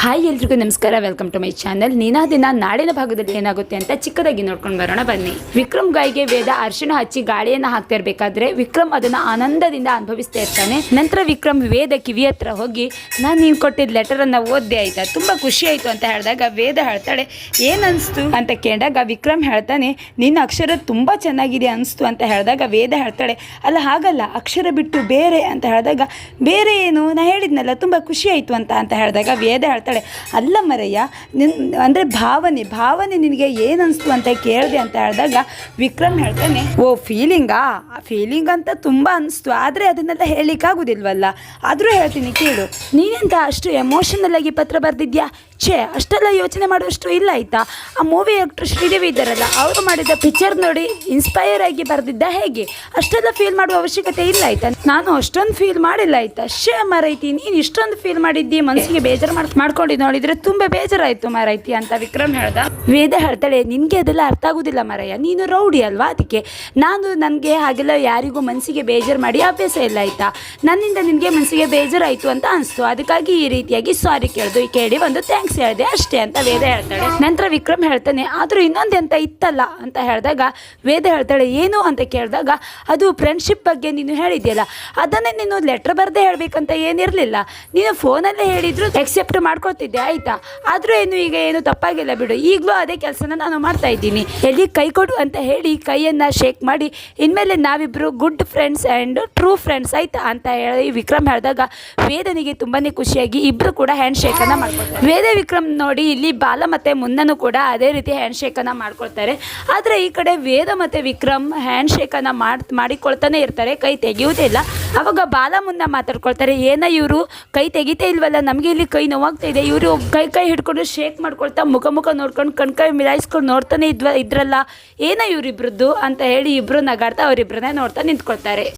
Hi ಎಲ್ರಿಗೂ ನಮಸ್ಕಾರ welcome to my channel ನೀನಾ ದಿನ ನಾಡಿನ ಭಾಗದಲ್ಲಿ ಏನಾಗುತ್ತೆ ಅಂತ ಚಿಕ್ಕದಾಗಿ ನೋಡ್ಕೊಂಡು ಬರೋಣ, ಬನ್ನಿ. ವಿಕ್ರಮ್ ಗಾಯಿಗೆ ವೇದ ಅರ್ಶಿಣ ಹಚ್ಚಿ ಗಾಳಿಯನ್ನ ಹಾಕ್ತಾ ಇರ್ಬೇಕಾದ್ರೆ ವಿಕ್ರಮ್ ಅದನ್ನ ಆನಂದದಿಂದ ಅನುಭವಿಸ್ತಾ ಇರ್ತಾನೆ. ನಂತರ ವಿಕ್ರಮ್ ವೇದ ಕಿವಿ ಹತ್ರ ಹೋಗಿ, ನಾನು ನೀನು ಕೊಟ್ಟಿದ್ದ ಲೆಟರ್ ಅನ್ನ ಓದ್ದೆ ಆಯ್ತಾ? ತುಂಬಾ ಖುಷಿ ಆಯ್ತು ಅಂತ ಹೇಳಿದಾಗ ವೇದ ಹೇಳ್ತಾಳೆ, ಏನ್ ಅನ್ಸ್ತು? ಅಂತ ಕೇಳಿದಾಗ ವಿಕ್ರಮ್ ಹೇಳ್ತಾನೆ, ನಿನ್ನ ಅಕ್ಷರ ತುಂಬಾ ಚೆನ್ನಾಗಿದೆ ಅನ್ಸ್ತು ಅಂತ ಹೇಳಿದಾಗ ವೇದ ಹೇಳ್ತಾಳೆ, ಅಲ್ಲ, ಹಾಗಲ್ಲ, ಅಕ್ಷರ ಬಿಟ್ಟು ಬೇರೆ ಅಂತ ಹೇಳಿದಾಗ, ಬೇರೆ ಏನು? ನಾ ಹೇಳಿದ್ನಲ್ಲ, ತುಂಬಾ ಖುಷಿ ಆಯ್ತು ಅಂತ ಅಂತ ಹೇಳಿದಾಗ ವೇದ ಹೇಳ್ತಾಳೆ ಅಲ್ಲ ಮರಯ್ಯ, ನಿನ್ ಅಂದರೆ ಭಾವನೆ ಭಾವನೆ ನಿನಗೆ ಏನು ಅನಿಸ್ತು ಅಂತ ಕೇಳಿದೆ ಅಂತ ಹೇಳಿದಾಗ ವಿಕ್ರಮ್ ಹೇಳ್ತಾನೆ, ಓ ಫೀಲಿಂಗಾ ಫೀಲಿಂಗ್ ಅಂತ ತುಂಬ ಅನಿಸ್ತು, ಆದರೆ ಅದನ್ನೆಲ್ಲ ಹೇಳಲಿಕ್ಕಾಗೋದಿಲ್ವಲ್ಲ? ಆದರೂ ಹೇಳ್ತೀನಿ, ಕೇಳು. ನೀನೆಂತ ಅಷ್ಟು ಎಮೋಷನಲ್ ಆಗಿ ಪತ್ರ ಬರೆದಿದ್ಯಾ? ಛೇ, ಅಷ್ಟೆಲ್ಲ ಯೋಚನೆ ಮಾಡುವಷ್ಟು ಇಲ್ಲ ಆಯ್ತಾ? ಆ ಮೂವಿ ಆ್ಯಕ್ಟ್ರ್ ಶ್ರೀದೇವಿ ಇದ್ದಾರಲ್ಲ, ಅವರು ಮಾಡಿದ ಪಿಕ್ಚರ್ ನೋಡಿ ಇನ್ಸ್ಪೈರ್ ಆಗಿ ಬರೆದಿದ್ದ ಹೇಗೆ? ಅಷ್ಟೆಲ್ಲ ಫೀಲ್ ಮಾಡುವ ಅವಶ್ಯಕತೆ ಇಲ್ಲ ಆಯ್ತಾ? ನಾನು ಅಷ್ಟೊಂದು ಫೀಲ್ ಮಾಡಿಲ್ಲ ಆಯ್ತಾ? ಶೇ ಮರೈತಿ, ನೀನು ಇಷ್ಟೊಂದು ಫೀಲ್ ಮಾಡಿದ್ದಿ ಮನಸ್ಸಿಗೆ ಬೇಜಾರು ಮಾಡ್ ಮಾಡ್ಕೊಂಡು ನೋಡಿದ್ರೆ ತುಂಬ ಬೇಜಾರಾಯಿತು ಮಾರೈತಿ ಅಂತ ವಿಕ್ರಮ್ ಹೇಳ್ದ. ವೇದ ಹೇಳ್ತಾಳೆ, ನಿನಗೆ ಅದೆಲ್ಲ ಅರ್ಥ ಆಗೋದಿಲ್ಲ ಮಾರಯ್ಯ. ನೀನು ರೌಡಿ ಅಲ್ವಾ ಅದಕ್ಕೆ? ನಾನು ನನಗೆ ಹಾಗೆಲ್ಲ ಯಾರಿಗೂ ಮನಸ್ಸಿಗೆ ಬೇಜಾರು ಮಾಡಿ ಅಭ್ಯಾಸ ಇಲ್ಲ ಆಯ್ತಾ? ನನ್ನಿಂದ ನಿನಗೆ ಮನಸ್ಸಿಗೆ ಬೇಜಾರಾಯಿತು ಅಂತ ಅನಿಸ್ತು. ಅದಕ್ಕಾಗಿ ಈ ರೀತಿಯಾಗಿ ಸಾರಿ ಕೇಳ್ದು ಕೇಳಿ ಒಂದು ಥ್ಯಾಂಕ್ಸ್ ಹೇಳಿದೆ ಅಷ್ಟೇ ಅಂತ ವೇದ ಹೇಳ್ತಾಳೆ. ನಂತರ ವಿಕ್ರಮ್ ಹೇಳ್ತಾನೆ, ಆದರೂ ಇನ್ನೊಂದೆಂತ ಇತ್ತಲ್ಲ? ಅಂತ ಹೇಳಿದಾಗ, ವೇದ ಹೇಳ್ತಾಳೆ, ಏನು? ಅಂತ ಕೇಳಿದಾಗ, ಅದು ಫ್ರೆಂಡ್ಶಿಪ್ ಬಗ್ಗೆ ನೀನು ಹೇಳಿದ್ಯಲ್ಲ, ಅದನ್ನೇ ನೀನು ಲೆಟ್ರ್ ಬರದೇ ಹೇಳಬೇಕಂತ ಏನಿರಲಿಲ್ಲ. ನೀನು ಫೋನಲ್ಲೇ ಹೇಳಿದ್ರು ಎಕ್ಸೆಪ್ಟ್ ಮಾಡ್ಕೊಳ್ತಿದ್ದೆ ಆಯ್ತಾ? ಆದರೂ ಏನು ಈಗ ಏನು ತಪ್ಪಾಗಿಲ್ಲ ಬಿಡು. ಈಗಲೂ ಅದೇ ಕೆಲಸನ ನಾನು ಮಾಡ್ತಾ ಇದ್ದೀನಿ. ಎಲ್ಲಿ ಕೈ ಕೊಡು ಅಂತ ಹೇಳಿ ಕೈಯನ್ನು ಶೇಕ್ ಮಾಡಿ, ಇನ್ಮೇಲೆ ನಾವಿಬ್ಬರು good friends and true friends ಆಯ್ತಾ? ಅಂತ ಹೇಳಿ ವಿಕ್ರಮ್ ಹೇಳಿದಾಗ ವೇದನಿಗೆ ತುಂಬಾನೇ ಖುಷಿಯಾಗಿ ಇಬ್ಬರು ಕೂಡ ಹ್ಯಾಂಡ್ ಶೇಕನ್ನು ಮಾಡ್ಕೊಳ್ತಾರೆ ವೇದ, ವಿಕ್ರಮ್ ನೋಡಿ, ಇಲ್ಲಿ ಬಾಲ ಮತ್ತು ಮುನ್ನನು ಕೂಡ ಅದೇ ರೀತಿ ಹ್ಯಾಂಡ್ ಶೇಕನ್ನು ಮಾಡ್ಕೊಳ್ತಾರೆ. ಆದರೆ ಈ ಕಡೆ ವೇದ ಮತ್ತು ವಿಕ್ರಮ್ ಹ್ಯಾಂಡ್ ಶೇಕನ್ನು ಮಾಡಿ ಮಾಡಿಕೊಳ್ತಾನೆ ಇರ್ತಾರೆ, ಕೈ ತೆಗೆಯುವುದಿಲ್ಲ ಅವಾಗ ಬಾಲ ಮುನ್ನ ಮಾತಾಡ್ಕೊಳ್ತಾರೆ, ಏನ ಇವರು ಕೈ ತೆಗಿತಾ ಇಲ್ವಲ್ಲ, ನಮಗೆ ಇಲ್ಲಿ ಕೈ ನೋವಾಗ್ತಾ ಇದೆ, ಇವರು ಕೈ ಕೈ ಹಿಡ್ಕೊಂಡು ಶೇಕ್ ಮಾಡ್ಕೊಳ್ತಾ ಮುಖ ಮುಖ ನೋಡ್ಕೊಂಡು, ಕಣ್ ಕೈ ಮಿಲಾಯಿಸ್ಕೊಂಡು ನೋಡ್ತಾನೆ ಇದ್ವ ಇದ್ರಲ್ಲ, ಏನ ಇವರಿಬ್ರದ್ದು ಅಂತ ಹೇಳಿ ಇಬ್ರು ನಗಾಡ್ತಾ ಅವರಿಬ್ಬರನ್ನೇ ನೋಡ್ತಾ ನಿಂತ್ಕೊಳ್ತಾರೆ.